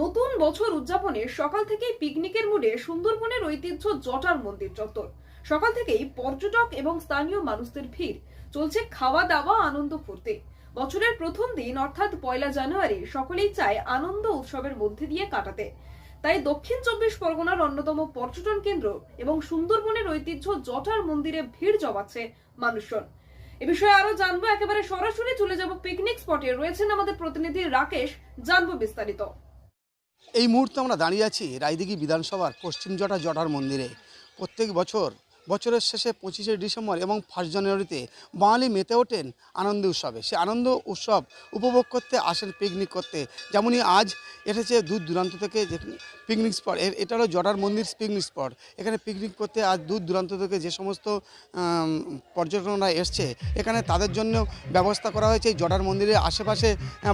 নতুন বছর উদযাপনে সকাল থেকেই পিকনিকের মুডে সুন্দরবনের ঐতিহ্য জটার মন্দির চত্বর। সকাল থেকেই পর্যটক এবং স্থানীয় মানুষদের ভিড়। চলছে খাওয়া দাওয়া আনন্দ ফুর্তি। বছরের প্রথম দিন, অর্থাৎ পয়লা জানুয়ারি, সকলেই চায় আনন্দ উৎসবের মধ্যে দিয়ে কাটাতে। তাই দক্ষিণ চব্বিশ পরগনার অন্যতম পর্যটন কেন্দ্র এবং সুন্দরবনের ঐতিহ্য জটার মন্দিরে ভিড় জমাচ্ছে মানুষজন। এ বিষয়ে আরও জানব। একেবারে সরাসরি চলে যাব পিকনিক স্পটে। রয়েছেন আমাদের প্রতিনিধি রাকেশ। জানব বিস্তারিত। এই মুহূর্তে আমরা দাঁড়িয়ে আছি রায়দিঘি বিধানসভার পশ্চিম জটা জটার মন্দিরে। প্রত্যেক বছর বছরের শেষে পঁচিশে ডিসেম্বর এবং ফার্স্ট জানুয়ারিতে বাঙালি মেতে ওঠেন আনন্দ উৎসবে। সে আনন্দ উৎসব উপভোগ করতে আসেন পিকনিক করতে। যেমনই আজ এসেছে দূর দূরান্ত থেকে পিকনিক স্পট এটা হলো জটার মন্দির পিকনিক স্পট এখানে পিকনিক করতে আজ দূর দূরান্ত থেকে যে সমস্ত পর্যটকরা এসছে, এখানে তাদের জন্য ব্যবস্থা করা হয়েছে। এই জটার মন্দিরের আশেপাশে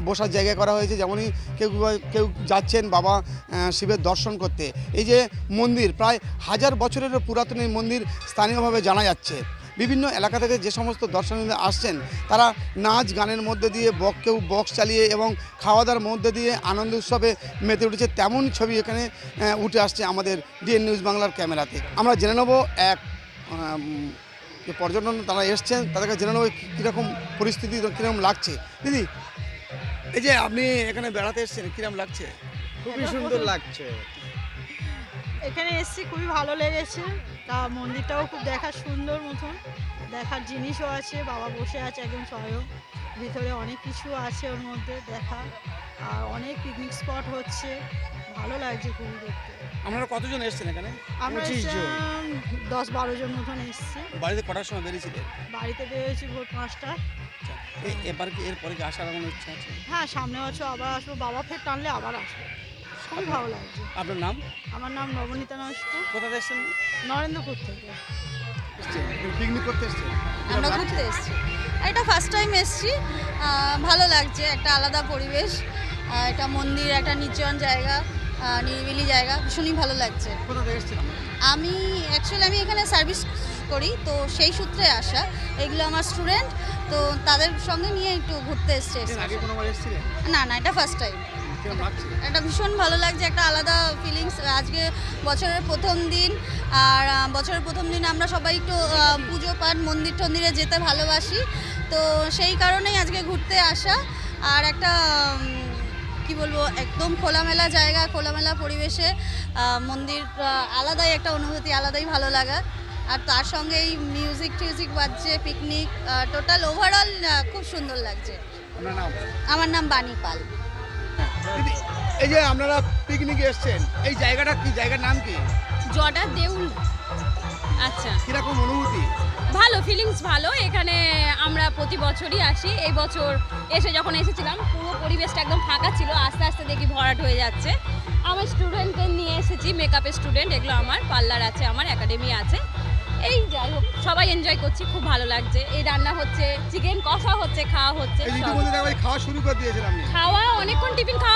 বসার জায়গা করা হয়েছে। যেমনই কেউ কেউ যাচ্ছেন বাবা শিবের দর্শন করতে। এই যে মন্দির, প্রায় হাজার বছরেরও পুরাতন এই মন্দির স্থানীয়ভাবে জানা যাচ্ছে। বিভিন্ন এলাকা থেকে যে সমস্ত দর্শনীরা আসছেন, তারা নাচ গানের মধ্যে দিয়ে বক কেউ বক্স চালিয়ে এবং খাওয়া দাওয়ার মধ্যে দিয়ে আনন্দ উৎসবে মেতে উঠেছে, তেমন ছবি এখানে উঠে আসছে আমাদের ডিএন নিউজ বাংলার ক্যামেরাতে। আমরা জেনে নেব এক পর্যটন তারা এসছেন, তাদেরকে জেনে নেব কীরকম পরিস্থিতি, কীরকম লাগছে। দিদি, এই যে আপনি এখানে বেড়াতে এসছেন, কীরকম লাগছে? খুবই সুন্দর লাগছে। এখানে এসেছি খুবই ভালো লেগেছে। তা মন্দিরটাও খুব দেখার সুন্দর মতন। দেখার জিনিসও আছে বাবা বসে আছে একদম স্বয়ং। ভিতরে অনেক কিছু আছে ওর মধ্যে দেখা। আর অনেক পিকনিক স্পট হচ্ছে। ভালো লাগছে খুবই দেখতে। আপনারা কতজন এসছেন এখানে? আমরা 25 জন। দশ বারো জন মতন এসেছি। বাড়িতে কটার সময় বেরিয়েছিলেন বাড়িতে বেরিয়েছি ভোর পাঁচটা। আচ্ছা, এই এবার কি এরপরে কি আসার কোনো ইচ্ছা আছে? হ্যাঁ সামনে বছর আবার আসব। বাবা ফের টানলে আবার আসব। খুবই ভালো লাগছে। আপনার নাম? আমার নাম নবনীতা নস্ক কোথা থেকে এসছেন? নরেন্দ্রপুর থেকে। পিকনিক করতে এসছেন? আমরা ঘুরতে এসেছি। এটা ফার্স্ট টাইম এসেছি। ভালো লাগছে একটা আলাদা পরিবেশ একটা মন্দির একটা নির্জন জায়গা নিরিবিলি জায়গা ভীষণই ভালো লাগছে। কোথা থেকে এসছেন আপনারা? আমি অ্যাকচুয়ালি আমি এখানে সার্ভিস করি তো সেই সূত্রে আসা। এগুলো আমার স্টুডেন্ট তো তাদের সঙ্গে নিয়ে একটু ঘুরতে এসছে। না না এটা ফার্স্ট টাইম একটা ভীষণ ভালো লাগছে একটা আলাদা ফিলিংস আজকে বছরের প্রথম দিন আর বছরের প্রথম দিন আমরা সবাই একটু পুজো পাঠ মন্দির টন্দিরে যেতে ভালোবাসি। তো সেই কারণেই আজকে ঘুরতে আসা। আর একটা কি বলব একদম খোলামেলা জায়গা খোলামেলা পরিবেশে মন্দির আলাদাই একটা অনুভূতি আলাদাই ভালো লাগা। আর তার সঙ্গে এই মিউজিক টিউজিক বাজছে পিকনিক টোটাল ওভারঅল খুব সুন্দর লাগছে। আমার নাম বাণী পাল। এই যে আপনারা পিকনিকে এসছেন এই জায়গাটা কি? জায়গার নাম কি? জটা দেউল। আচ্ছা। কীরকম অনুভূতি? ভালো ফিলিংস ভালো। এখানে আমরা প্রতি বছরই আসি। এই বছর এসে যখন এসেছিলাম পুরো পরিবেশটা একদম ফাঁকা ছিল। আস্তে আস্তে দেখি ভরাট হয়ে যাচ্ছে। আমার স্টুডেন্টদের নিয়ে এসেছি মেকআপের স্টুডেন্ট এগুলো আমার। পার্লার আছে আমার একাডেমি আছে। এই যাই হোক সবাই এনজয় করছি খুব ভালো লাগছে। এই রান্না হচ্ছে চিকেন কষা হচ্ছে খাওয়া হচ্ছে খাওয়া শুরু করে খাওয়া অনেকক্ষণ টিফিন খাওয়া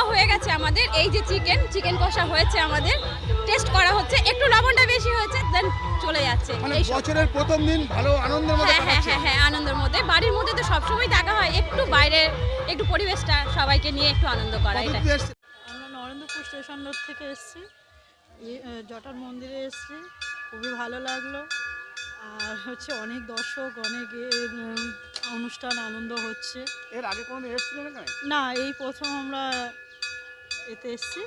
আমাদের এই যে চিকেন চিকেন কষা হয়েছে আমাদের। টেস্ট করা হচ্ছে। একটু লবণটা বেশি হয়েছে দেন চলে যাচ্ছে। মানে বছরের প্রথম দিন ভালো আনন্দের মধ্যে হ্যাঁ হ্যাঁ হ্যাঁ হ্যাঁ আনন্দের মধ্যে। বাড়ির মধ্যে তো সবসময় দেখা হয় একটু বাইরে একটু পরিবেশটা সবাইকে নিয়ে একটু আনন্দ করা এটা আমরা নরেন্দ্রপুর স্টেশন রোড থেকে এসেছি। জটার মন্দিরে এসেছি। খুবই ভালো লাগল। আর হচ্ছে অনেক দর্শক অনেক অনুষ্ঠান আনন্দ হচ্ছে। এর আগে এসেছিলেন না এই প্রথম আমরা এতে এসেছি।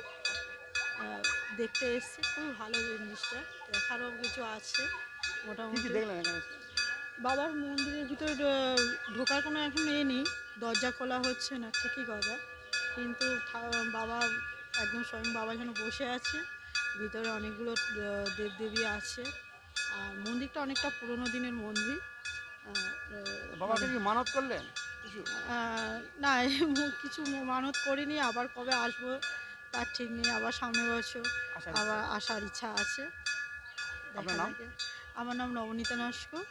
দেখতে এসছি। খুবই ভালো জিনিসটা। দেখারও কিছু আছে মোটামুটি। বাবার মন্দিরের ভিতরে ঢোকার কোনো এখন এ নেই। দরজা খোলা হচ্ছে না ঠিকই কথা। কিন্তু বাবা একদম স্বয়ং বাবা যেন বসে আছে। ভিতরে অনেকগুলো দেবদেবী আছে। আর মন্দিরটা অনেকটা পুরোনো দিনের মন্দির। বাবাকে কি মানত করলেন? কিছু? না কিছু মানত করিনি আবার কবে আসব তার ঠিক নেই আবার সামনে বছর আবার আসার ইচ্ছা আছে। আপনার নাম? আমার নাম নবনীতা নস্কর